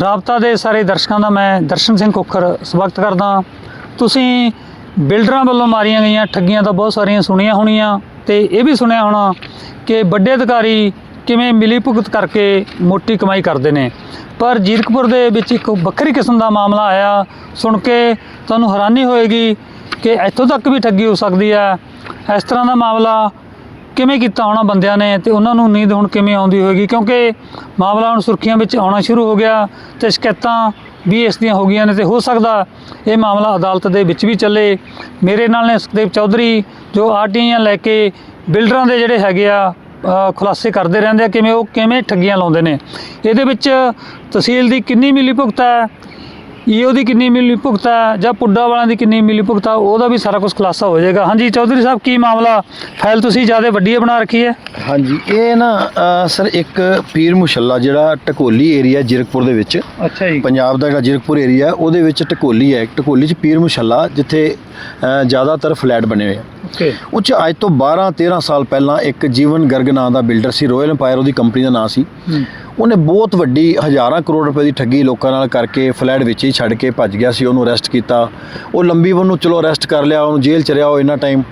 ਰਾਬਤਾ ਦੇ ਸਾਰੇ ਦਰਸ਼ਕਾਂ ਦਾ ਮੈਂ ਦਰਸ਼ਨ ਸਿੰਘ ਕੁੱਖਰ ਸਵਾਗਤ ਕਰਦਾ ਤੁਸੀਂ ਬਿਲਡਰਾਂ ਵੱਲੋਂ ਮਾਰੀਆਂ ਗਈਆਂ ਠੱਗੀਆਂ ਤਾਂ ਬਹੁਤ ਸਾਰੀਆਂ ਸੁਣੀਆਂ ਹੋਣੀਆਂ ਤੇ ਇਹ ਵੀ ਸੁਣਿਆ ਹੋਣਾ ਕਿ ਵੱਡੇ ਅਧਿਕਾਰੀ ਕਿਵੇਂ ਮਿਲੀ ਭੁਗਤ ਕਰਕੇ ਮੋਟੀ ਕਮਾਈ ਕਰਦੇ ਨੇ। ਪਰ ਜੀਰਕਪੁਰ ਦੇ ਵਿੱਚ ਇੱਕ ਵੱਖਰੀ ਕਿਸਮ ਦਾ ਮਾਮਲਾ ਆਇਆ। ਸੁਣ ਕੇ ਤੁਹਾਨੂੰ ਹੈਰਾਨੀ ਹੋਏਗੀ ਕਿ ਇੱਥੋਂ ਤੱਕ ਵੀ ਠੱਗੀ ਹੋ ਸਕਦੀ ਹੈ। ਇਸ ਤਰ੍ਹਾਂ ਦਾ ਮਾਮਲਾ ਕਿਵੇਂ ਕੀਤਾ ਹੋਣਾ ਬੰਦਿਆਂ ਨੇ ਤੇ ਉਹਨਾਂ ਨੂੰ ਨੀਂਦ ਹੁਣ ਕਿਵੇਂ ਆਉਂਦੀ ਹੋਏਗੀ? ਕਿਉਂਕਿ ਮਾਮਲਾ ਹੁਣ ਸੁਰਖੀਆਂ ਵਿੱਚ ਆਉਣਾ ਸ਼ੁਰੂ ਹੋ ਗਿਆ ਤੇ ਸ਼ਿਕਾਇਤਾਂ ਵੀ ਇਸ ਦੀਆਂ ਹੋ ਗਈਆਂ ਨੇ ਤੇ ਹੋ ਸਕਦਾ ਇਹ ਮਾਮਲਾ ਅਦਾਲਤ ਦੇ ਵਿੱਚ ਵੀ ਚੱਲੇ। ਮੇਰੇ ਨਾਲ ਨੇ ਸੁਖਦੇਵ ਚੌਧਰੀ, ਜੋ ਆਰਟੀਆਈਆਂ ਲੈ ਕੇ ਬਿਲਡਰਾਂ ਦੇ ਜਿਹੜੇ ਹੈਗੇ ਆ ਖੁਲਾਸੇ ਕਰਦੇ ਰਹਿੰਦੇ ਆ, ਕਿਵੇਂ ਉਹ ਕਿਵੇਂ ਠੱਗੀਆਂ ਲਾਉਂਦੇ ਨੇ। ਇਹਦੇ ਵਿੱਚ ਤਹਿਸੀਲ ਦੀ ਕਿੰਨੀ ਮਿਲੀ ਭੁਗਤ ਹੈ? ਈਓ ਦੀ ਕਿੰਨੀ ਮਿਲੀ ਭੁਗਤ ਜਾਂ ਪੁੱਡਾ ਵਾਲਿਆਂ ਦੀ ਕਿੰਨੀ ਮਿਲੀ ਭੁਗਤ ਉਹਦਾ ਵੀ ਸਾਰਾ ਕੁਝ ਖੁਲਾਸਾ ਹੋ ਜਾਏਗਾ। ਹਾਂਜੀ ਚੌਧਰੀ ਸਾਹਿਬ ਕੀ ਮਾਮਲਾ? ਫਾਈਲ ਤੁਸੀਂ ਜ਼ਿਆਦਾ ਵੱਡੀ ਬਣਾ ਰੱਖੀ ਹੈ? ਹਾਂਜੀ ਇਹ ਨਾ ਸਰ ਇੱਕ ਪੀਰ ਮੁਸ਼ੱਲਾ ਜਿਹੜਾ ਟਕੋਲੀ ਏਰੀਆ ਜਿਰਕਪੁਰ ਦੇ ਵਿੱਚ। ਅੱਛਾ ਜੀ। ਪੰਜਾਬ ਦਾ ਜਿਹੜਾ ਜਿਰਕਪੁਰ ਏਰੀਆ ਉਹਦੇ ਵਿੱਚ ਟਕੋਲੀ ਹੈ। ਟਕੋਲੀ 'ਚ ਪੀਰ ਮੁਸ਼ੱਲਾ ਜਿੱਥੇ ਜ਼ਿਆਦਾਤਰ ਫਲੈਟ ਬਣੇ ਹੋਏ ਆ। ਓਕੇ। ਉਹ 'ਚ ਅੱਜ ਤੋਂ 12 13 ਸਾਲ ਪਹਿਲਾਂ ਇੱਕ ਜੀਵਨ ਗਰਗ ਨਾਂ ਦਾ ਬਿਲਡਰ ਸੀ ਰਾਇਲ ਐਮਪਾਇਰ ਉਹਦੀ ਕੰਪਨੀ ਦਾ ਨਾਂ ਸੀ। ਉਹਨੇ ਬਹੁਤ ਵੱਡੀ ਹਜ਼ਾਰਾਂ ਕਰੋੜ ਰੁਪਏ ਦੀ ਠੱਗੀ ਲੋਕਾਂ ਨਾਲ ਕਰਕੇ ਫਲੈਟ ਵਿੱਚ ਹੀ ਛੱਡ ਕੇ ਭੱਜ ਗਿਆ ਸੀ, ਉਹਨੂੰ ਅਰੈਸਟ ਕੀਤਾ। ਉਹ ਲੰਬੀ ਉਹਨੂੰ ਚਲੋ ਅਰੈਸਟ ਕਰ ਲਿਆ, ਉਹਨੂੰ ਜੇਲ੍ਹ ਚ ਰਿਹਾ ਉਹ ਇੰਨਾ ਟਾਈਮ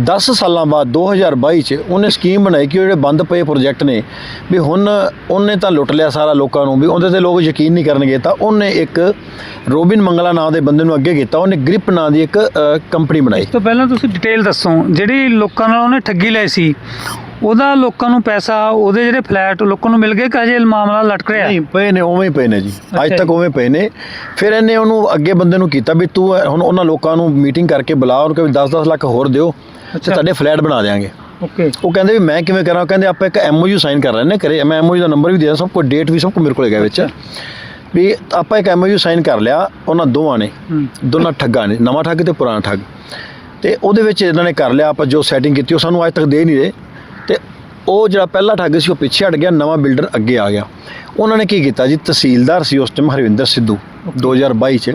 10 ਸਾਲਾਂ ਬਾਅਦ 2022 ਚ ਉਹਨੇ ਸਕੀਮ ਬਣਾਈ ਕਿ ਜਿਹੜੇ ਬੰਦ ਪਏ ਪ੍ਰੋਜੈਕਟ ਨੇ, ਵੀ ਹੁਣ ਉਹਨੇ ਤਾਂ ਲੁੱਟ ਲਿਆ ਸਾਰਾ ਲੋਕਾਂ ਨੂੰ, ਵੀ ਉਹਦੇ ਤੇ ਲੋਕ ਯਕੀਨ ਨਹੀਂ ਕਰਨਗੇ। ਤਾਂ ਉਹਨੇ ਇੱਕ ਰੋਬਿਨ ਮੰਗਲਾ ਨਾਂ ਦੇ ਬੰਦੇ ਨੂੰ ਅੱਗੇ ਕੀਤਾ, ਉਹਨੇ ਗ੍ਰਿਪ ਨਾਂ ਦੀ ਇੱਕ ਕੰਪਨੀ ਬਣਾਈ। ਇਸ ਤੋਂ ਪਹਿਲਾਂ ਤੁਸੀਂ ਡਿਟੇਲ ਦੱਸੋ, ਜਿਹੜੀ ਲੋਕਾਂ ਨਾਲ ਉਹਨੇ ਠੱਗੀ ਲਈ ਸੀ ਉਹਦਾ ਲੋਕਾਂ ਨੂੰ ਪੈਸਾ ਉਹਦੇ ਜਿਹੜੇ ਫਲੈਟ ਲੋਕਾਂ ਨੂੰ ਮਿਲ ਗਏ ਕਿ ਹਜੇ ਮਾਮਲਾ ਲਟਕ ਰਿਹਾ? ਨਹੀਂ ਪਏ ਨੇ ਉਵੇਂ ਹੀ ਪਏ ਨੇ ਜੀ। ਅੱਜ ਤੱਕ। ਉਵੇਂ ਪਏ ਨੇ। ਫਿਰ ਇਹਨੇ ਉਹਨੂੰ ਅੱਗੇ ਬੰਦੇ ਨੂੰ ਕੀਤਾ ਵੀ ਤੂੰ ਹੁਣ ਉਹਨਾਂ ਲੋਕਾਂ ਨੂੰ ਮੀਟਿੰਗ ਕਰਕੇ ਬੁਲਾ ਉਹਨਾਂ ਕਿ 10-10 ਲੱਖ ਹੋਰ ਦਿਓ ਤੇ ਅੱਛਾ। ਤੁਹਾਡੇ ਫਲੈਟ ਬਣਾ ਦੇਾਂਗੇ ਓਕੇ। ਉਹ ਕਹਿੰਦੇ ਵੀ ਮੈਂ ਕਿਵੇਂ ਕਰਾਂ? ਉਹ ਕਹਿੰਦੇ ਆਪਾਂ ਇੱਕ ਐਮਓਯੂ ਸਾਈਨ ਕਰ ਰਹੇ ਨੇ ਕਰੇ ਮੈਂ ਐਮਓਯੂ ਦਾ ਨੰਬਰ ਵੀ ਦੇ ਸਭ ਕੁਝ ਡੇਟ ਵੀ ਸਭ ਕੁਝ ਮੇਰੇ ਕੋਲ ਹੈਗਾ ਵਿੱਚ। ਵੀ ਆਪਾਂ ਇੱਕ ਐਮਓਯੂ ਸਾਈਨ ਕਰ ਲਿਆ ਉਹਨਾਂ ਦੋਵਾਂ ਨੇ। ਦੋਨਾਂ ਠੱਗਾਂ ਨੇ ਨਵਾਂ ਠੱਗ ਤੇ ਪੁਰਾਣਾ ਠੱਗ। ਤੇ ਉਹਦੇ ਵਿੱਚ ਇਹਨਾਂ ਨੇ ਕਰ ਲਿਆ ਆਪਾਂ ਜੋ ਸੈਟਿੰਗ ਕੀਤੀ ਉਹ ਸਾਨੂੰ ਅੱਜ ਤੱਕ ਦੇ ਨਹੀਂ ਰਹੇ। ਤੇ ਉਹ ਜਿਹੜਾ ਪਹਿਲਾ ਠੱਗ ਸੀ ਉਹ ਪਿੱਛੇ ਹਟ ਗਿਆ ਨਵਾਂ ਬਿਲਡਰ ਅੱਗੇ ਆ ਗਿਆ। ਉਹਨਾਂ ਨੇ ਕੀ ਕੀਤਾ ਜੀ? ਤਹਿਸੀਲਦਾਰ ਸੀ ਉਸ ਟਾਈਮ ਹਰਵਿੰਦਰ ਸਿੱਧੂ 2022 ਚ।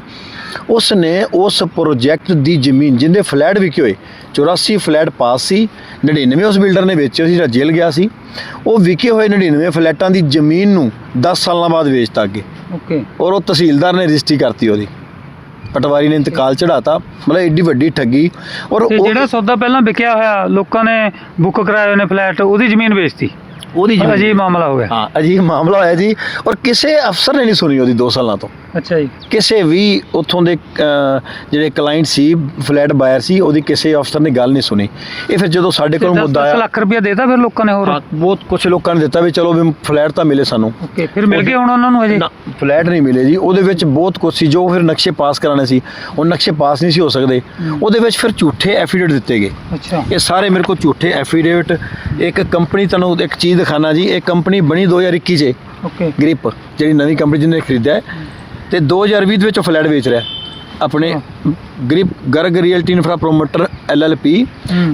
ਉਸ ਨੇ ਉਸ ਪ੍ਰੋਜੈਕਟ ਦੀ ਜ਼ਮੀਨ ਜਿੰਦੇ ਫਲੈਟ ਵਿਕੇ ਹੋਏ 84 ਫਲੈਟ ਪਾਸ ਸੀ 99 ਉਸ ਬਿਲਡਰ ਨੇ ਵੇਚੇ ਸੀ ਜਿਹੜਾ ਜੇਲ੍ਹ ਗਿਆ ਸੀ ਉਹ ਵਿਕੇ ਹੋਏ 99 ਫਲੈਟਾਂ ਦੀ ਜ਼ਮੀਨ ਨੂੰ 10 ਸਾਲਾਂ ਬਾਅਦ ਵੇਚਤਾ ਅੱਗੇ। ਓਕੇ ਔਰ ਉਹ ਤਹਿਸੀਲਦਾਰ ਨੇ ਰਜਿਸਟਰੀ ਕਰਤੀ ਉਹਦੀ। ਪਟਵਾਰੀ ਨੇ ਇੰਤਕਾਲ ਚੜਾਤਾ ਮਤਲਬ ਏਡੀ ਵੱਡੀ ਠੱਗੀ। ਔਰ ਤੇ ਉਹ- ਜਿਹੜਾ ਸੌਦਾ ਪਹਿਲਾਂ ਵਿਕਿਆ ਹੋਇਆ ਲੋਕਾਂ ਨੇ ਬੁੱਕ ਕਰਾਏ ਹੋਏ ਨੇ ਫਲੈਟ ਉਹਦੀ ਜ਼ਮੀਨ ਵੇਚਤੀ। ਉਹਦੀ ਜ਼ਮੀਨ- ਅਜੀਬ ਮਾਮਲਾ ਹੋ ਗਿਆ। ਹਾਂ ਅਜੀਬ ਮਾਮਲਾ ਹੋਇਆ ਜੀ। ਔਰ ਕਿਸੇ ਅਫਸਰ ਨੇ ਨਹੀਂ ਸੁਣੀ ਉਹਦੀ 2 ਸਾਲਾਂ ਤੋਂ। ਅੱਛਾ ਜੀ। ਕਿਸੇ ਵੀ ਉੱਥੋਂ ਦੇ ਜਿਹੜੇ ਕਲਾਇੰਟ ਸੀ ਫਲੈਟ ਬਾਇਰ ਸੀ ਉਹਦੀ ਕਿਸੇ ਅਫਸਰ ਨੇ ਗੱਲ ਨਹੀਂ ਸੁਣੀ। ਇਹ ਫਿਰ ਜਦੋਂ ਸਾਡੇ ਕੋਲ ਮੁੱਦਾ 10 ਆਇਆ ਲੱਖ ਰੁਪਇਆ ਦੇਤਾ ਫਿਰ ਲੋਕਾਂ ਨੇ ਹੋਰ? ਬਹੁਤ ਕੁਝ ਲੋਕਾਂ ਨੇ ਦਿੱਤਾ ਵੀ ਚਲੋ ਵੀ ਫਲੈਟ ਤਾਂ ਮਿਲੇ ਸਾਨੂੰ। ਓਕੇ ਫਿਰ ਮਿਲ ਗਏ ਹੁਣ ਉਹਨਾਂ ਨੂੰ ਨਾ ਫਲੈਟ ਨਹੀਂ ਮਿਲੇ ਜੀ। ਉਹਦੇ ਵਿੱਚ ਬਹੁਤ ਕੁਝ ਸੀ ਜੋ ਫਿਰ ਨਕਸ਼ੇ ਪਾਸ ਕਰਾਣੇ ਸੀ। ਉਹ ਨਕਸ਼ੇ ਪਾਸ ਨਹੀਂ ਸੀ ਹੋ ਸਕਦੇ। ਉਹਦੇ ਵਿੱਚ ਫਿਰ ਝੂਠੇ ਐਫੀਡੇਵਿਟ ਦਿੱਤੇ ਗਏ। ਅੱਛਾ। ਇਹ ਸਾਰੇ ਮੇਰੇ ਕੋਲ ਝੂਠੇ ਐਫੀਡੇਵਿਟ ਇੱਕ ਕੰਪਨੀ ਤੁਹਾਨੂੰ ਇੱਕ ਚੀਜ਼ ਦਿਖਾਣਾ ਜੀ ਇਹ ਕੰਪਨੀ ਬਣੀ 2021 'ਚ। ਓਕੇ ਗ੍ਰਿਪ ਜਿਹੜੀ ਨਵੀਂ ਕੰਪਨੀ ਜਿਹਨੇ ਖਰੀਦਿਆ ਹੈ, ਤੇ 2020 ਦੇ ਵਿੱਚ ਫਲੈਟ ਵੇਚ ਰਿਹਾ ਆਪਣੇ grip Garg Realty Infra Promoter LLP.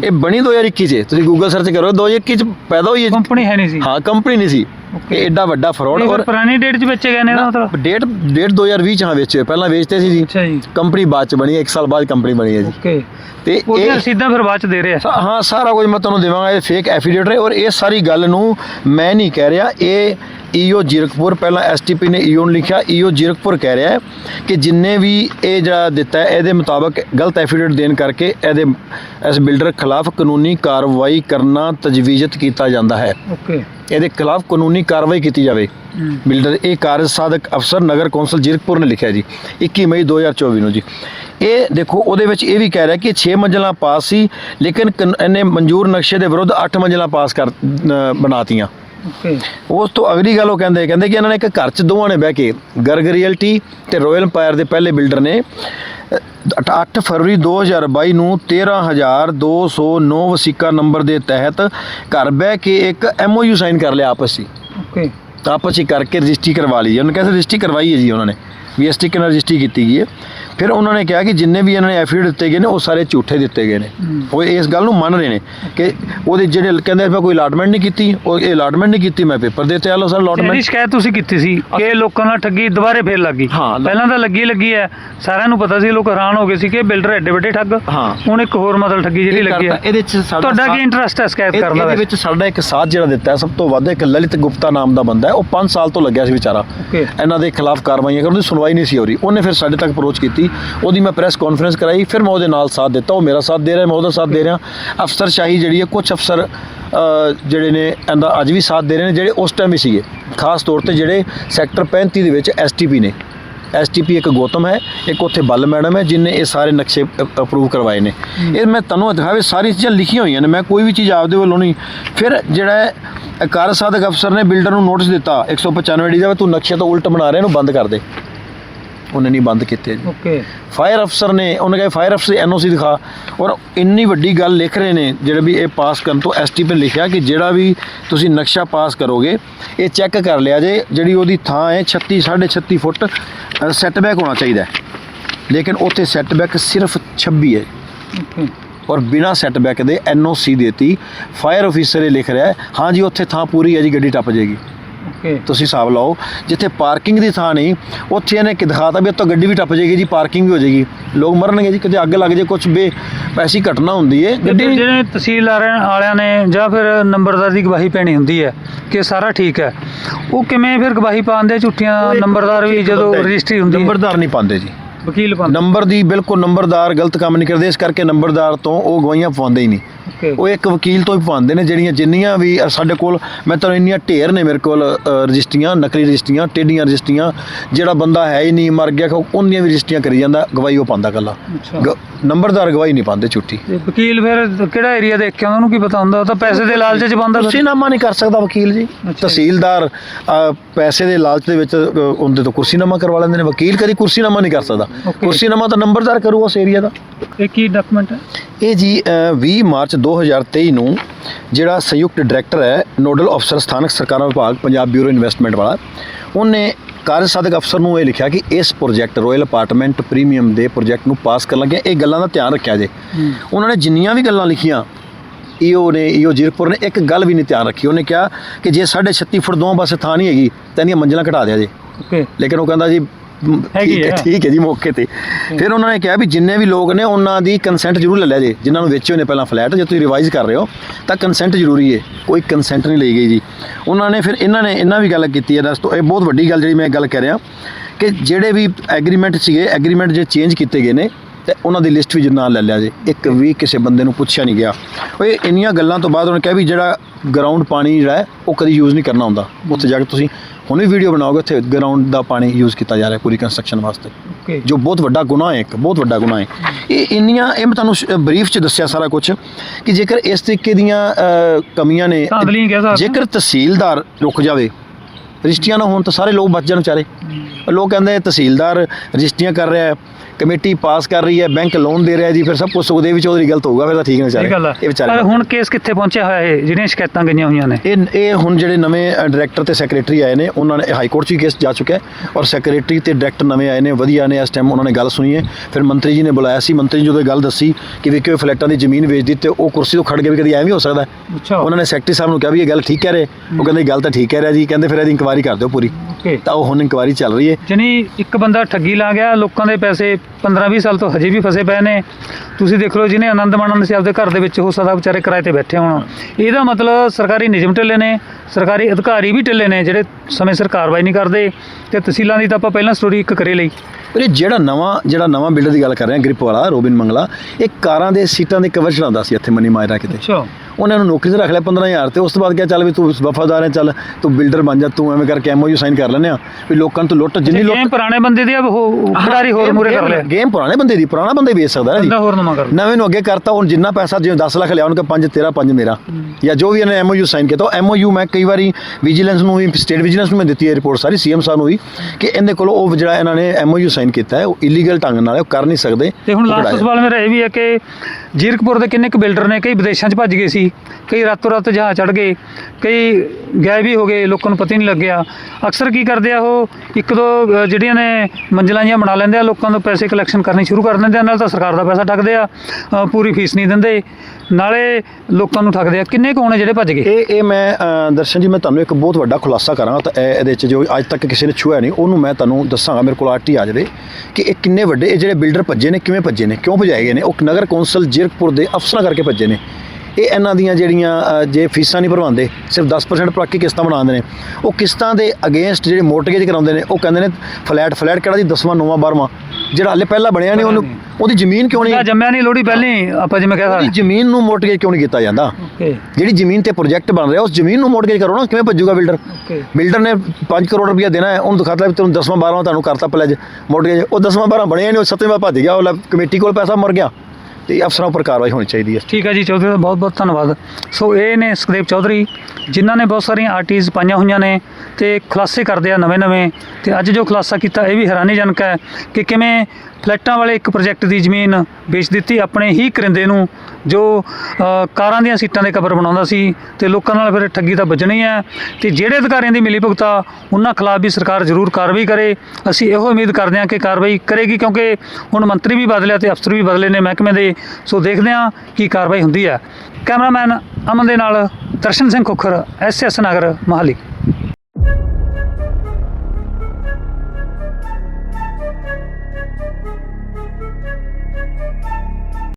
ਇਹ ਬਣੀ 2021 'ਚ। ਤੁਸੀਂ ਗੂਗਲ ਸਰਚ ਕਰੋ 2021 'ਚ ਪੈਦਾ ਹੋਈ ਹੈ। ਕੰਪਨੀ ਹੈ ਨਹੀਂ ਸੀ। ਹਾਂ ਕੰਪਨੀ ਨਹੀਂ ਸੀ. ਇਹ ਐਡਾ ਵੱਡਾ ਫਰਾਡ ਔਰ ਪੁਰਾਣੀ ਡੇਟ 'ਚ ਵੇਚੇ ਗਏ ਨੇ ਇਹਦਾ ਮਤਲਬ। ਡੇਟ ਡੇਟ 2020 ਚ ਹਾਂ ਵੇਚੇ ਪਹਿਲਾਂ ਵੇਚਦੇ ਸੀ ਜੀ। ਅੱਛਾ ਜੀ। ਕੰਪਨੀ ਬਾਅਦ ਚ ਬਣੀ ਹੈ 1 ਸਾਲ ਬਾਅਦ ਕੰਪਨੀ ਬਣੀ ਹੈ ਜੀ। ਓਕੇ ਤੇ ਇਹ ਰਸੀਦਾਂ ਫਿਰ ਬਾਅਦ 'ਚ ਦੇ ਰਹੇ। ਹਾਂ ਸਾਰਾ ਕੁਝ ਮੈਂ ਤੁਹਾਨੂੰ ਦੇਵਾਂਗਾ ਇਹ ਫੇਕ ਐਫੀਡੇਵਿਟ ਹੈ ਔਰ ਇਹ ਸਾਰੀ ਗੱਲ ਨੂੰ ਮੈਂ ਨਹੀਂ ਕਹਿ ਰਿਹਾ। ਇਹ ਈਓ ਜੀਰਕਪੁਰ ਪਹਿਲਾਂ ਐਸਟੀਪੀ ਨੇ ਈਓ ਨੂੰ ਲਿਖਿਆ ਈਓ ਜੀਰਕਪੁਰ ਕਹਿ ਰਿਹਾ ਹੈ ਕਿ ਜਿੰਨੇ ਵੀ ਇਹ ਜਿਹੜਾ ਦਿੱਤਾ ਇਹਦੇ ਮੁਤਾਬਕ ਗਲਤ ਐਫੀਡੇਵਿਟ ਦੇਣ ਕਰਕੇ ਇਹਦੇ ਇਸ ਬਿਲਡਰ ਖਿਲਾਫ ਕਾਨੂੰਨੀ ਕਾਰਵਾਈ ਕਰਨਾ ਤਜਵੀਜ਼ਤ ਕੀਤਾ ਜਾਂਦਾ ਹੈ। ਓਕੇ। ਇਹਦੇ ਖਿਲਾਫ ਕਾਨੂੰਨੀ ਕਾਰਵਾਈ ਕੀਤੀ ਜਾਵੇ। ਬਿਲਡਰ ਇਹ ਕਾਰਜ ਸਾਧਕ ਅਫਸਰ ਨਗਰ ਕੌਂਸਲ ਜੀਰਕਪੁਰ ਨੇ ਲਿਖਿਆ ਜੀ 21 ਮਈ 2024 ਨੂੰ ਜੀ। ਇਹ ਦੇਖੋ ਉਹਦੇ ਵਿੱਚ ਇਹ ਵੀ ਕਹਿ ਰਿਹਾ ਕਿ 6 ਮੰਜ਼ਲਾਂ ਪਾਸ ਸੀ ਲੇਕਿਨ ਕਨ- ਇਹਨੇ ਮਨਜ਼ੂਰ ਨਕਸ਼ੇ ਦੇ ਵਿਰੁੱਧ 8 ਮੰਜ਼ਲਾਂ ਪਾਸ ਕਰ ਬਣਾਤੀਆਂ ਓਕੇ ਉਸ ਤੋਂ ਅਗਲੀ ਗੱਲ ਉਹ ਕਹਿੰਦੇ ਕਹਿੰਦੇ ਕਿ ਇਹਨਾਂ ਨੇ ਇੱਕ ਘਰ 'ਚ ਦੋਵਾਂ ਨੇ ਬਹਿ ਕੇ ਗਰਗ ਰੀਅਲਟੀ ਤੇ ਰਾਇਲ ਐਮਪਾਇਰ ਦੇ ਪਹਿਲੇ ਬਿਲਡਰ ਨੇ ਅ, 8 ਫਰਵਰੀ 2022 ਨੂੰ 13209 ਵਸੀਕਾ ਨੰਬਰ ਦੇ ਤਹਿਤ ਘਰ ਬਹਿ ਕੇ ਇੱਕ ਐਮਓਯੂ ਸਾਈਨ ਕਰ ਲਿਆ ਆਪਸ 'ਚ ਹੀ। ਓਕੇ ਤਾਂ ਆਪਸ 'ਚ ਹੀ ਕਰਕੇ ਰਜਿਸਟਰੀ ਕਰਵਾ ਲਈ। ਉਹਨੇ ਕਹਿੰਦੇ ਰਜਿਸਟਰੀ ਕਰਵਾਈ ਹੈ ਜੀ ਉਹਨਾਂ ਨੇ ਵੀ ਤਰੀਕੇ ਨਾਲ ਰਜਿਸਟਰੀ ਕੀਤੀ ਗਈ ਹੈ ਫਿਰ ਉਹਨਾਂ ਨੇ ਕਿਹਾ ਕਿ ਜਿੰਨੇ ਵੀ ਇਹਨਾਂ ਨੇ ਐਫੀਡ ਦਿੱਤੇ ਗਏ ਨੇ ਉਹ ਸਾਰੇ ਝੂਠੇ ਦਿੱਤੇ ਗਏ ਨੇ। ਉਹ ਇਸ ਗੱਲ ਨੂੰ ਮੰਨ ਰਹੇ ਨੇ ਕਿ ਉਹਦੇ ਜਿਹੜੇ ਕਹਿੰਦੇ ਮੈਂ ਕੋਈ ਅਲਾਟਮੈਂਟ ਨਹੀਂ ਕੀਤੀ ਉਹ ਇਹ ਅਲਾਟਮੈਂਟ ਨਹੀਂ ਕੀਤੀ ਮੈਂ ਪੇਪਰ ਦੇ ਤੇ ਆਲੋ ਸਰ ਅਲਾਟਮੈਂਟ ਸ਼ਿਕਾਇਤ ਤੁਸੀਂ ਕੀਤੀ ਸੀ ਕਿ ਲੋਕਾਂ ਨਾਲ ਠੱਗੀ ਦੁਬਾਰੇ ਫੇਰ ਲੱਗੀ ਪਹਿਲਾਂ ਤਾਂ ਲੱਗੀ ਲੱਗੀ ਹੈ। ਸਾਰਿਆਂ ਨੂੰ ਪਤਾ ਸੀ ਲੋਕ ਹੈਰਾਨ ਹੋ ਗਏ ਸੀ ਕਿ ਬਿਲਡਰ ਐਡੇ ਵੱਡੇ ਠੱਗ। ਹੁਣ ਇੱਕ ਹੋਰ ਮਤਲਬ ਠੱਗੀ ਜਿਹੜੀ ਲੱਗੀ ਹੈ। ਇਹਦੇ ਚ ਸਾਡਾ ਤੁਹਾਡਾ ਕੀ ਇੰਟਰਸਟ ਹੈ ਸ਼ਿਕਾਇਤ ਕਰਨ ਦਾ ਇਹਦੇ ਵਿੱਚ ਸਾਡਾ ਇੱਕ ਸਾਥ ਜਿਹੜਾ ਦਿੱਤਾ ਸਭ ਤੋਂ ਵੱਧ ਇੱਕ ਲਲਿਤ ਗੁਪਤਾ ਨਾਮ ਦਾ ਬੰਦਾ ਹੈ ਉਹ 5 ਸਾਲ ਤੋਂ ਲੱਗਿਆ ਸੀ ਵਿਚਾਰਾ. ਇਹਨਾਂ ਦੇ ਖਿਲਾਫ ਕਾਰਵਾਈਆਂ ਕਰਨ ਦੀ ਸੁਣਵਾਈ ਨਹੀਂ ਸੀ ਹੋ ਰਹੀ। ਉਹਨੇ ਫਿਰ ਸਾਡੇ ਤੱਕ ਅਪਰੋਚ ਕੀਤੀ। ਉਹਦੀ ਮੈਂ ਪ੍ਰੈਸ ਕਾਨਫਰੰਸ ਕਰਾਈ ਫਿਰ ਮੈਂ ਉਹਦੇ ਨਾਲ ਸਾਥ ਦਿੱਤਾ ਉਹ ਮੇਰਾ ਸਾਥ ਦੇ ਰਿਹਾ ਮੈਂ ਉਹਦਾ ਸਾਥ ਦੇ ਰਿਹਾ। ਅਫਸਰ ਸ਼ਾਹੀ ਜਿਹੜੀ ਹੈ ਕੁਝ ਅਫਸਰ ਜਿਹੜੇ ਨੇ ਇਹਦਾ ਅੱਜ ਵੀ ਸਾਥ ਦੇ ਰਹੇ ਨੇ ਜਿਹੜੇ ਉਸ ਟਾਈਮ ਵੀ ਸੀਗੇ। ਖਾਸ ਤੌਰ ਤੇ ਜਿਹੜੇ ਸੈਕਟਰ 35 ਦੇ ਵਿੱਚ ਐਸਟੀਪੀ ਨੇ। ਐਸਟੀਪੀ ਇੱਕ ਗੌਤਮ ਹੈ ਇੱਕ ਉੱਥੇ ਬੱਲ ਮੈਡਮ ਹੈ ਜਿਨਨੇ ਇਹ ਸਾਰੇ ਨਕਸ਼ੇ ਅਪਰੂਵ ਕਰਵਾਏ ਨੇ। ਇਹ ਮੈਂ ਤੁਹਾਨੂੰ ਦਿਖਾਵੇ ਸਾਰੀ ਚੀਜ਼ਾਂ ਲਿਖੀਆਂ ਹੋਈਆਂ ਨੇ ਮੈਂ ਕੋਈ ਵੀ ਚੀਜ਼ ਆਪਦੇ ਵੱਲੋਂ ਨਹੀਂ। ਫਿਰ ਜਿਹੜਾ ਹੈ ਕਾਰਜ ਸਾਧਕ ਅਫਸਰ ਨੇ ਬਿਲਡਰ ਨੂੰ ਨੋਟਿਸ ਦਿੱਤਾ 195 ਡੀ ਦਾ ਤੂੰ ਨਕਸ਼ੇ ਤੋਂ ਉਲਟ ਬਣਾ ਰਿਹਾ ਇਹਨੂੰ ਬੰਦ ਕਰ ਦੇ। ਉਹਨੇ ਨਹੀਂ ਬੰਦ ਕੀਤੇ ਜੀ। ਓਕੇ ਫਾਇਰ ਅਫਸਰ ਨੇ ਉਹਨੇ ਕਿਹਾ ਫਾਇਰ ਅਫਸਰ ਐਨਓਸੀ ਦਿਖਾ। ਔਰ ਇੰਨੀ ਵੱਡੀ ਗੱਲ ਲਿਖ ਰਹੇ ਨੇ ਜਿਹੜੇ ਵੀ ਇਹ ਪਾਸ ਕਰਨ ਤੋਂ ਐਸਟੀਪੀ ਲਿਖਿਆ ਕਿ ਜਿਹੜਾ ਵੀ ਤੁਸੀਂ ਨਕਸ਼ਾ ਪਾਸ ਕਰੋਗੇ ਇਹ ਚੈੱਕ ਕਰ ਲਿਆ ਜੇ ਜਿਹੜੀ ਉਹਦੀ ਥਾਂ ਹੈ 36 36 ਫੁੱਟ ਸੈਟਬੈਕ ਹੋਣਾ ਚਾਹੀਦਾ ਲੇਕਿਨ ਉੱਥੇ ਸੈਟਬੈਕ ਸਿਰਫ 26 ਹੈ। ਓਕੇ ਔਰ ਬਿਨਾ ਸੈਟਬੈਕ ਦੇ ਐਨਓਸੀ ਦੇਤੀ ਫਾਇਰ ਅਫੀਸਰ ਇਹ ਲਿਖ ਰਿਹਾ ਹੈ ਹਾਂ ਜੀ ਉੱਥੇ ਥਾਂ ਪੂਰੀ ਹੈ ਜੀ ਗੱਡੀ ਟੱਪ ਜਾਏਗੀ। ਤੁਸੀਂ ਹਿਸਾਬ ਲਾਓ ਜਿੱਥੇ ਪਾਰਕਿੰਗ ਦੀ ਥਾਂ ਨਹੀਂ ਉੱਥੇ ਇਹਨੇ ਕਿ ਦਿਖਾਤਾ ਵੀ ਉੱਥੋਂ ਗੱਡੀ ਵੀ ਟੱਪ ਜਾਏਗੀ ਜੀ ਪਾਰਕਿੰਗ ਵੀ ਹੋ ਜਾਏਗੀ। ਲੋਕ ਮਰਨਗੇ ਜੀ ਕਿਤੇ ਅੱਗ ਲੱਗ ਜੇ ਕੁਝ ਬੇ ਐਸੀ ਘਟਨਾ ਹੁੰਦੀ ਹੈ ਗੱਡੀ ਜਿਹੜੇ ਤਹਿਸੀਲਦਾਰ ਵਾਲਿਆਂ ਨੇ ਜਾਂ ਫਿਰ ਨੰਬਰਦਾਰ ਦੀ ਗਵਾਹੀ ਪੈਣੀ ਹੁੰਦੀ ਹੈ ਕਿ ਸਾਰਾ ਠੀਕ ਹੈ ਉਹ ਕਿਵੇਂ ਫਿਰ ਗਵਾਹੀ ਪਾਉਂਦੇ? ਝੂਠੀਆਂ ਨੰਬਰਦਾਰ ਵੀ ਜਦੋਂ ਰਜਿਸਟਰੀ ਹੁੰਦੀ ਨੰਬਰਦਾਰ ਨਹੀਂ ਪਾਉਂਦੇ ਜੀ। ਵਕੀਲ ਪਾਉਂਦੇ ਨੰਬਰ ਦੀ ਬਿਲਕੁਲ ਨੰਬਰਦਾਰ ਗਲਤ ਕੰਮ ਨਹੀਂ ਕਰਦੇ ਇਸ ਕਰਕੇ ਨੰਬਰਦਾਰ ਤੋਂ ਉਹ ਗਵਾਹੀਆਂ ਪਵਾਉਂਦੇ ਹੀ ਨਹੀਂ। ਉਹ ਇੱਕ ਵਕੀਲ ਤੋਂ ਹੀ ਪਵਾਉਂਦੇ ਨੇ ਜਿਹੜੀਆਂ ਜਿੰਨੀਆਂ ਵੀ ਸਾਡੇ ਕੋਲ ਮੈਂ ਤੁਹਾਨੂੰ ਇੰਨੀਆਂ ਢੇਰ ਨੇ ਮੇਰੇ ਕੋਲ ਰਜਿਸਟਰੀਆਂ ਨਕਲੀ ਰਜਿਸਟਰੀਆਂ ਟੇਡੀਆਂ ਰਜਿਸਟਰੀਆਂ ਜਿਹੜਾ ਬੰਦਾ ਹੈ ਹੀ ਨਹੀਂ ਮਰ ਗਿਆ ਉਹ ਉਹਦੀਆਂ ਵੀ ਰਜਿਸਟਰੀਆਂ ਕਰੀ ਜਾਂਦਾ ਗਵਾਹੀ ਉਹ ਪਾਉਂਦਾ ਕੱਲਾ ਨੰਬਰਦਾਰ ਗਵਾਹੀ ਨਹੀਂ ਪਾਉਂਦੇ ਝੂਠੀ। ਵਕੀਲ ਫਿਰ ਕਿਹੜਾ ਏਰੀਆ ਦੇਖ ਕੇ ਉਹਨਾਂ ਕੀ ਪਤਾ ਹੁੰਦਾ ਉਹ ਤਾਂ ਪੈਸੇ ਦੇ ਲਾਲਚ 'ਚ ਪਾਉਂਦਾ ਫਿਰ। ਕੁਰਸੀਨਾਮਾ ਨਹੀਂ ਕਰ ਸਕਦਾ ਵਕੀਲ ਜੀ। ਤਹਿਸੀਲਦਾਰ ਪੈਸੇ ਦੇ ਲਾਲਚ ਦੇ ਵਿੱਚ ਉਹਦੇ ਤੋਂ ਕੁਰਸੀਨਾਮਾ ਕਰਵਾ ਲੈਂਦੇ ਨੇ ਵਕੀਲ ਕਦੀ ਕੁਰਸੀਨਾਮਾ ਨਹੀਂ ਕਰ ਸਕਦਾ। Okay. ਕੁਰਸੀਨਾਮਾ ਤਾਂ ਨੰਬਰਦਾਰ ਕਰੂ ਉਸ ਏਰੀਆ ਦਾ। ਇਹ ਕੀ ਡਾਕੂਮੈਂਟ ਹੈ? ਇਹ ਜੀ ਅ, 20 ਮਾਰਚ 2023 ਨੂੰ ਜਿਹੜਾ ਸੰਯੁਕਤ ਡਾਇਰੈਕਟਰ ਹੈ ਨੋਡਲ ਅਫਸਰ ਸਥਾਨਕ ਸਰਕਾਰਾਂ ਵਿਭਾਗ ਪੰਜਾਬ ਬਿਊਰੋ ਇਨਵੈਸਟਮੈਂਟ ਵਾਲਾ ਉਹਨੇ ਕਾਰਜ ਸਾਧਕ ਅਫਸਰ ਨੂੰ ਇਹ ਲਿਖਿਆ ਕਿ ਇਸ ਪ੍ਰੋਜੈਕਟ ਰਾਇਲ ਅਪਾਰਟਮੈਂਟ ਪ੍ਰੀਮੀਅਮ ਦੇ ਪ੍ਰੋਜੈਕਟ ਨੂੰ ਪਾਸ ਕਰਨ ਲੱਗੇ ਇਹ ਗੱਲਾਂ ਦਾ ਧਿਆਨ ਰੱਖਿਆ ਜੇ। ਉਹਨਾਂ ਨੇ ਜਿੰਨੀਆਂ ਵੀ ਗੱਲਾਂ ਲਿਖੀਆਂ ਈਓ ਨੇ ਈਓ ਜੀਰਕਪੁਰ ਨੇ ਇੱਕ ਗੱਲ ਵੀ ਨਹੀਂ ਧਿਆਨ ਰੱਖੀ। ਉਹਨੇ ਕਿਹਾ ਕਿ ਜੇ 36 ਫੁੱਟ ਦੋਵਾਂ ਪਾਸੇ ਥਾਂ ਨਹੀਂ ਹੈਗੀ ਤਾਂ ਇਹਦੀਆਂ ਮੰਜ਼ਲਾਂ ਘਟਾ ਦਿਆ ਜੇ। ਓਕੇ ਲੇਕਿਨ ਉਹ ਕਹਿੰਦਾ ਜੀ ਹੈਗੀ ਠੀਕ ਹੈ। ਠੀਕ ਹੈ ਜੀ ਮੌਕੇ ਤੇ। ਫਿਰ ਉਹਨਾਂ ਨੇ ਕਿਹਾ ਵੀ ਜਿੰਨੇ ਵੀ ਲੋਕ ਨੇ ਉਹਨਾਂ ਦੀ ਕੰਸੈਂਟ ਜ਼ਰੂਰ ਲੈ ਲਿਆ ਜੇ। ਜਿਨ੍ਹਾਂ ਨੂੰ ਵੇਚੇ ਹੋਏ ਨੇ ਪਹਿਲਾਂ ਫਲੈਟ ਜੇ ਤੁਸੀਂ ਰਿਵਾਈਜ਼ ਕਰ ਰਹੇ ਹੋ ਤਾਂ ਕੰਸੈਂਟ ਜ਼ਰੂਰੀ ਹੈ। ਕੋਈ ਕੰਸੈਂਟ ਨਹੀਂ ਲਈ ਗਈ ਜੀ। ਉਹਨਾਂ ਨੇ ਫਿਰ ਇਹਨਾਂ ਨੇ ਇਹਨਾਂ ਵੀ ਗੱਲ ਕੀਤੀ ਹੈ ਦੱਸੋ ਇਹ ਬਹੁਤ ਵੱਡੀ ਗੱਲ ਜਿਹੜੀ ਮੈਂ ਗੱਲ ਕਰ ਰਿਹਾ ਕਿ ਜਿਹੜੇ ਵੀ ਐਗਰੀਮੈਂਟ ਸੀਗੇ ਐਗਰੀਮੈਂਟ ਜੇ ਚੇਂਜ ਕੀਤੇ ਗਏ ਨੇ ਤੇ ਉਹਨਾਂ ਦੀ ਲਿਸਟ ਵੀ ਨਾਲ ਲੈ ਲਿਆ ਜੇ। ਇੱਕ ਵੀ ਕਿਸੇ ਬੰਦੇ ਨੂੰ ਪੁੱਛਿਆ ਨਹੀਂ ਗਿਆ। ਓਏ ਇੰਨੀਆਂ ਗੱਲਾਂ ਤੋਂ ਬਾਅਦ ਉਹਨੇ ਕਿਹਾ ਵੀ ਜਿਹੜਾ ਗਰਾਊਂਡ ਪਾਣੀ ਜਿਹੜਾ ਹੈ ਉਹ ਕਦੀ ਯੂਜ਼ ਨਹੀਂ ਕਰਨਾ ਹੁੰਦਾ। ਉੱਥੇ ਜਾ ਕੇ ਤੁਸੀਂ ਹੁਣ ਵੀ ਵੀਡੀਓ ਬਣਾਓਗੇ ਉੱਥੇ ਗਰਾਊਂਡ ਦਾ ਪਾਣੀ ਯੂਜ਼ ਕੀਤਾ ਜਾ ਰਿਹਾ ਪੂਰੀ ਕੰਸਟਰਕਸ਼ਨ ਵਾਸਤੇ ਜੋ ਬਹੁਤ ਵੱਡਾ ਗੁਨਾਹ ਹੈ ਇੱਕ ਬਹੁਤ ਵੱਡਾ ਗੁਨਾਹ ਹੈ ਇਹ ਇੰਨੀਆਂ ਇਹ ਮੈਂ ਤੁਹਾਨੂੰ ਬਰੀਫ ਚ ਦੱਸਿਆ ਸਾਰਾ ਕੁਝ ਕਿ ਜੇਕਰ ਇਸ ਤਰੀਕੇ ਦੀਆਂ ਕਮੀਆਂ ਨੇ। ਜੇਕਰ ਤਹਿਸੀਲਦਾਰ ਰੁਕ ਜਾਵੇ ਰਜਿਸਟਰੀਆਂ ਨਾ ਹੋਣ ਤਾਂ ਸਾਰੇ ਲੋਕ ਬਚ ਜਾਣ ਵਿਚਾਰੇ। ਲੋਕ ਕਹਿੰਦੇ ਤਹਿਸੀਲਦਾਰ ਰਜਿਸਟਰੀਆਂ ਕਰ ਰਿਹਾ ਹੈ ਕਮੇਟੀ ਪਾਸ ਕਰ ਰਹੀ ਹੈ ਬੈਂਕ ਲੋਨ ਦੇ ਰਿਹਾ ਜੀ ਫਿਰ ਸਭ ਕੁਝ ਸੁਖਦੇਵ ਚੌਧਰੀ ਗਲਤ ਹੋਊਗਾ ਫਿਰ ਤਾਂ ਠੀਕ ਨੇ ਵਿਚਾਰੇ। ਇਹ ਹੈ ਵਿਚਾਰੇ ਹੁਣ ਕੇਸ ਕਿੱਥੇ ਪਹੁੰਚਿਆ ਹੋਇਆ ਹੈ ਜਿਹੜੀਆਂ ਸ਼ਿਕਾਇਤਾਂ ਗਈਆਂ ਹੋਈਆਂ ਨੇ। ਇਹ ਇਹ ਹੁਣ ਜਿਹੜੇ ਨਵੇਂ ਡਾਇਰੈਕਟਰ ਤੇ ਸੈਕਟਰੀ ਆਏ ਨੇ ਉਹਨਾਂ ਨੇ ਹਾਈ ਕੋਰਟ 'ਚ ਕੇਸ ਜਾ ਚੁੱਕਾ ਹੈ ਔਰ ਸੈਕਟਰੀ ਤੇ ਡਾਇਰੈਕਟਰ ਨਵੇਂ ਆਏ ਨੇ ਵਧੀਆ ਨੇ ਇਸ ਟਾਈਮ ਉਹਨਾਂ ਨੇ ਗੱਲ ਸੁਣੀ ਹੈ। ਫਿਰ ਮੰਤਰੀ ਜੀ ਨੇ ਬੁਲਾਇਆ ਸੀ ਮੰਤਰੀ ਜੀ ਜਦੋਂ ਗੱਲ ਦੱਸੀ ਕਿ ਹੋਏ ਫਲੈਟਾਂ ਦੀ ਜ਼ਮੀਨ ਵੇਚ ਦਿੱਤੀ ਤੇ ਉਹ ਕੁਰਸੀ ਤੋਂ ਖੜ ਕੇ ਵੀ ਕਦੀ ਐਵੇਂ ਹੋ ਸਕਦਾ ਹੈ। ਉਹਨਾਂ ਨੇ ਸੈਕਟਰੀ ਸਾਹਿਬ ਨੂੰ ਕਿਹਾ ਵੀ ਇਹ ਗੱਲ ਠੀਕ ਕਹਿ ਰਹੇ। ਉਹ ਕਹਿੰਦੇ ਗੱਲ ਤਾਂ ਠੀਕ ਕਹਿ ਰਿਹਾ ਜੀ ਕਹਿੰਦੇ ਫਿਰ ਇਹਦੀ ਇਨਕੁਆਇਰੀ ਕਰ ਦਿਓ ਪੂਰੀ। ਓਕੇ ਤਾਂ ਉਹ ਹੁਣ ਇਨਕੁਆਇਰੀ ਚੱਲ ਰਹੀ ਹੈ। ਜਣੀ ਇੱਕ ਬੰਦਾ ਠੱਗੀ ਲਾ ਗਿਆ ਲੋਕਾਂ ਦੇ ਪੈਸੇ 15-20 ਸਾਲ ਤੋਂ ਹਜੇ ਵੀ ਫਸੇ ਪਏ ਨੇ। ਤੁਸੀਂ ਦੇਖ ਲਓ ਜਿਹਨੇ ਆਨੰਦ ਮਾਣਨ ਸੀ ਆਪਦੇ ਘਰ ਦੇ ਵਿੱਚ ਹੋ ਸਕਦਾ ਵਿਚਾਰੇ ਕਿਰਾਏ ਤੇ ਬੈਠੇ ਹੋਣ। ਇਹਦਾ ਮਤਲਬ ਸਰਕਾਰੀ ਨਿਯਮ ਢਿੱਲੇ ਨੇ ਸਰਕਾਰੀ ਅਧਿਕਾਰੀ ਵੀ ਢਿੱਲੇ ਨੇ ਜਿਹੜੇ ਸਮੇਂ ਸਿਰ ਕਾਰਵਾਈ ਨਹੀਂ ਕਰਦੇ। ਤੇ ਤਹਿਸੀਲਾਂ ਦੀ ਤਾਂ ਆਪਾਂ ਪਹਿਲਾਂ ਸਟੋਰੀ ਇੱਕ ਕਰੇ ਲਈ। ਇਹ ਜਿਹੜਾ ਨਵਾਂ ਜਿਹੜਾ ਨਵਾਂ ਬਿਲਡਰ ਦੀ ਗੱਲ ਕਰ ਰਹੇ ਹਾਂ ਗ੍ਰਿਪ ਵਾਲਾ ਰੋਬਿਨ ਮੰਗਲਾ ਇਹ ਕਾਰਾਂ ਦੇ ਸੀਟਾਂ ਦੇ ਕਵਰ ਚੜਾਉਂਦਾ ਸੀ ਇੱਥੇ ਮਨੀ ਮਾਇਰਾ ਕਿਤੇ। ਅੱਛਾ। ਉਹਨਾਂ ਨੂੰ ਨੌਕਰੀ ਤੇ ਰੱਖ ਲਿਆ 15000 ਤੇ ਉਸ ਤੋਂ ਬਾਅਦ ਕਿਹਾ ਚੱਲ ਵੀ ਤੂੰ ਵਫਾਦਾਰ ਹੈ ਚੱਲ ਤੂੰ ਬਿਲਡਰ ਬਣ ਜਾ ਤੂੰ ਐਵੇਂ ਕਰਕੇ ਐਮਓਯੂ ਸਾਈਨ ਕਰ ਲੈਨੇ ਆ ਵੀ ਲੋਕਾਂ ਤੋਂ ਲੁੱਟ ਜਿੰਨੀ ਲੁੱਟ ਪੁਰਾਣੇ ਬੰਦੇ ਦੀ ਉਹ ਖਿਡਾਰੀ ਹੋਰ ਮੂਰੇ ਕਰ ਲਿਆ। ਗੇਮ ਪੁਰਾਣੇ ਬੰਦੇ ਦੀ ਪੁਰਾਣਾ ਬੰਦੇ ਵੇਚ ਸਕਦਾ ਜੀ। ਹੋਰ ਨਵਾਂ ਕਰ ਲਿਆ ਨਵੇਂ ਨੂੰ ਅੱਗੇ ਕਰਤਾ ਹੁਣ ਜਿੰਨਾ ਪੈਸਾ ਜਿਵੇਂ 10 ਲੱਖ ਲਿਆ ਉਹਨਾਂ 5 ਤੇਰਾ 5 ਮੇਰਾ। ਜਾਂ ਜੋ ਵੀ ਇਹਨੇ ਐਮਓਯੂ ਸਾਈਨ ਕੀਤਾ ਉਹ ਐਮਓਯੂ ਮੈਂ ਕਈ ਵਾਰੀ ਵਿਜੀਲੈਂਸ ਨੂੰ ਵੀ ਸਟੇਟ ਵਿਜੀਲੈਂਸ ਨੂੰ ਮੈਂ ਦਿੱਤੀ ਹੈ ਰਿਪੋਰਟ ਸਾਰੀ ਸੀਐਮ ਸਾਹਿਬ ਨੂੰ ਵੀ ਕਿ ਇਹਦੇ ਕੋਲੋਂ ਉਹ ਜਿਹੜਾ ਇਹਨਾਂ ਨੇ ਐਮਓਯੂ ਸਾਈਨ ਕੀਤਾ ਹੈ ਉਹ ਇਲੀਗਲ ਢੰਗ ਨਾਲ ਉਹ ਕਰ ਨਹੀਂ ਸਕਦੇ ਤੇ ਹੁਣ ਲਾਸਟ। ਸਵਾਲ ਮੇਰਾ ਇਹ ਵੀ ਹੈ ਕਿ ਜੀਰਕਪੁਰ ਦੇ ਕਿੰਨੇ ਕੁ ਬਿਲਡਰ ਨੇ ਕਈ ਵਿਦੇਸ਼ਾਂ 'ਚ ਭੱਜ ਗਏ ਸੀ ਕਈ ਰਾਤੋਂ ਰਾਤ ਜਹਾਜ਼ ਚੜ ਗਏ, ਕਈ ਗਾਇਬ ਵੀ ਹੋ ਗਏ, ਲੋਕਾਂ ਨੂੰ ਪਤਾ ਹੀ ਨਹੀਂ ਲੱਗਿਆ। ਅਕਸਰ ਕੀ ਕਰਦੇ ਆ ਉਹ? ਇੱਕ ਦੋ ਜਿਹੜੀਆਂ ਨੇ ਮੰਜ਼ਲਾਂ ਜਿਹੀਆਂ ਬਣਾ ਲੈਂਦੇ ਆ, ਲੋਕਾਂ ਤੋਂ ਪੈਸੇ ਕਲੈਕਸ਼ਨ ਕਰਨੀ ਸ਼ੁਰੂ ਕਰ ਦਿੰਦੇ ਆ, ਨਾਲ ਤਾਂ ਸਰਕਾਰ ਦਾ ਪੈਸਾ ਠੱਗਦੇ ਆ ਪੂਰੀ ਫੀਸ ਨਹੀਂ ਦਿੰਦੇ। ਨਾਲੇ ਲੋਕਾਂ ਨੂੰ ਠੱਗਦੇ ਆ। ਕਿੰਨੇ ਕੁ ਹੋਣੇ ਜਿਹੜੇ ਭੱਜ ਗਏ? ਇਹ ਇਹ ਮੈਂ ਦਰਸ਼ਨ ਜੀ, ਮੈਂ ਤੁਹਾਨੂੰ ਇੱਕ ਬਹੁਤ ਵੱਡਾ ਖੁਲਾਸਾ ਕਰਾਂਗਾ ਤਾਂ ਇਹਦੇ ਚ ਜੋ ਅੱਜ ਤੱਕ ਕਿਸੇ ਨੇ ਛੂਇਆ ਨਹੀਂ, ਉਹਨੂੰ ਮੈਂ ਤੁਹਾਨੂੰ ਦੱਸਾਂਗਾ, ਮੇਰੇ ਕੋਲ ਆਰਟੀ ਆ ਜਾਵੇ, ਕਿ ਇਹ ਕਿੰਨੇ ਵੱਡੇ, ਇਹ ਜਿਹੜੇ ਬਿਲਡਰ ਭੱਜੇ ਨੇ, ਕਿਵੇਂ ਭੱਜੇ ਨੇ, ਕਿਉਂ ਭਜਾਏ ਗਏ ਨੇ, ਉਹ ਨਗਰ ਕੌਂਸਲ ਜੀਰਕਪੁਰ ਦੇ ਅਫਸਰਾਂ ਕਰਕੇ ਭੱਜੇ ਨੇ। ਇਹ ਇਹਨਾਂ ਦੀਆਂ ਜਿਹੜੀਆਂ ਜੇ ਫੀਸਾਂ ਨਹੀਂ ਭਰਵਾਉਂਦੇ ਸਿਰਫ 10% ਭਰ ਕੇ ਕਿਸ਼ਤਾਂ ਬਣਾਉਂਦੇ ਨੇ। ਉਹ ਕਿਸ਼ਤਾਂ ਦੇ ਅਗੇਂਸਟ ਜਿਹੜੇ ਮੋਰਟਗੇਜ ਕਰਾਉਂਦੇ ਨੇ ਉਹ ਕਹਿੰਦੇ ਨੇ ਫਲੈਟ ਫਲੈਟ ਕਿਹੜਾ ਜੀ 10ਵਾਂ 9ਵਾਂ 12ਵਾਂ ਜਿਹੜਾ ਹਲੇ ਪਹਿਲਾਂ ਬਣਿਆ ਨਹੀਂ ਉਹਨੂੰ ਉਹਦੀ ਜ਼ਮੀਨ ਕਿਉਂ ਨਹੀਂ ਜੰਮਿਆ ਨਹੀਂ ਲੋੜੀ ਪਹਿਲੀ ਆਪਾਂ ਜਿਵੇਂ ਕਹਿ ਉਹਦੀ ਸਕਦੇ ਜ਼ਮੀਨ ਨੂੰ ਮੋਰਟਗੇਜ ਕਿਉਂ ਨਹੀਂ ਕੀਤਾ ਜਾਂਦਾ? ਜਿਹੜੀ ਜ਼ਮੀਨ ਤੇ ਪ੍ਰੋਜੈਕਟ ਬਣ ਰਿਹਾ ਉਸ ਜ਼ਮੀਨ ਨੂੰ ਮੋਰਟਗੇਜ ਕਰੋ ਨਾ ਕਿਵੇਂ ਭੱਜੂਗਾ ਬਿਲਡਰ ਬਿਲਡਰ ਨੇ 5 ਕਰੋੜ ਰੁਪਇਆ ਦੇਣਾ ਹੈ ਉਹਨੂੰ ਦਿਖਾਤਾ ਵੀ ਤੈਨੂੰ 10ਵਾਂ 12ਵਾਂ ਤੁਹਾਨੂੰ ਕਰਤਾ ਪਲੇਜ ਮੋਰਟਗੇਜ ਉਹ 10ਵਾਂ 12ਵਾਂ ਬਣਿਆ ਨਹੀਂ ਉਹ 7ਵਾਂ ਭੱਜ ਗਿਆ ਉਹ ਕਮੇਟੀ ਕੋਲ ਪੈਸਾ ਮਰ ਗਿਆ। ਤੇ ਅਫਸਰਾਂ ਉੱਪਰ ਕਾਰਵਾਈ ਹੋਣੀ ਚਾਹੀਦੀ ਹੈ। ਠੀਕ ਹੈ ਜੀ, ਚੌਧਰੀ ਦਾ ਬਹੁਤ ਬਹੁਤ ਧੰਨਵਾਦ। ਸੋ ਇਹ ਨੇ ਸੁਖਦੇਵ ਚੌਧਰੀ, ਜਿਨ੍ਹਾਂ ਨੇ ਬਹੁਤ ਸਾਰੀਆਂ ਆਰਟੀਜ਼ ਪਾਈਆਂ ਹੋਈਆਂ ਨੇ ਤੇ ਖੁਲਾਸੇ ਕਰਦੇ ਆ ਨਵੇਂ-ਨਵੇਂ। ਤੇ ਅੱਜ ਜੋ ਖੁਲਾਸਾ ਕੀਤਾ, ਇਹ ਵੀ ਹੈਰਾਨੀਜਨਕ ਹੈ ਕਿ ਕਿਵੇਂ ਫਲੈਟਾਂ ਵਾਲੇ ਇੱਕ ਪ੍ਰੋਜੈਕਟ ਦੀ ਜ਼ਮੀਨ ਵੇਚ ਦਿੱਤੀ। ਆਪਣੇ ਹੀ ਕਰਿੰਦੇ ਨੂੰ ਜੋ ਕਾਰਾਂ ਦੀਆਂ ਸੀਟਾਂ ਦੇ ਕਬਰ ਬਣਾਉਂਦਾ ਸੀ ਤੇ ਲੋਕਾਂ ਨਾਲ ਫਿਰ ਠੱਗੀ ਤਾਂ ਵੱਜਣੀ ਹੈ। ਤੇ ਜਿਹੜੇ ਅਧਿਕਾਰੀਆਂ ਦੀ ਮਿਲੀ ਭੁਗਤਾ ਉਹਨਾਂ ਖਿਲਾਫ ਵੀ ਸਰਕਾਰ ਜ਼ਰੂਰ ਕਾਰਵਾਈ ਕਰੇ। ਅਸੀਂ ਇਹੋ ਉਮੀਦ ਕਰਦੇ ਹਾਂ ਕਿ ਕਾਰਵਾਈ ਕਰੇਗੀ ਕਿਉਂਕਿ ਹੁਣ ਮੰਤਰੀ ਵੀ ਬਦਲਿਆ ਤੇ ਅਫਸਰ ਵੀ ਬਦਲੇ ਨੇ ਮਹਿਕਮੇ ਦੇ। ਸੋ ਦੇਖਦੇ ਹਾਂ ਕੀ ਕਾਰਵਾਈ ਹੁੰਦੀ ਹੈ। ਕੈਮਰਾਮੈਨ ਅਮਨ ਦੇ ਨਾਲ ਦਰਸ਼ਨ ਸਿੰਘ ਖੁੱਖਰ ਐਸਐਸ ਨਗਰ, ਮਹਾਲੀ।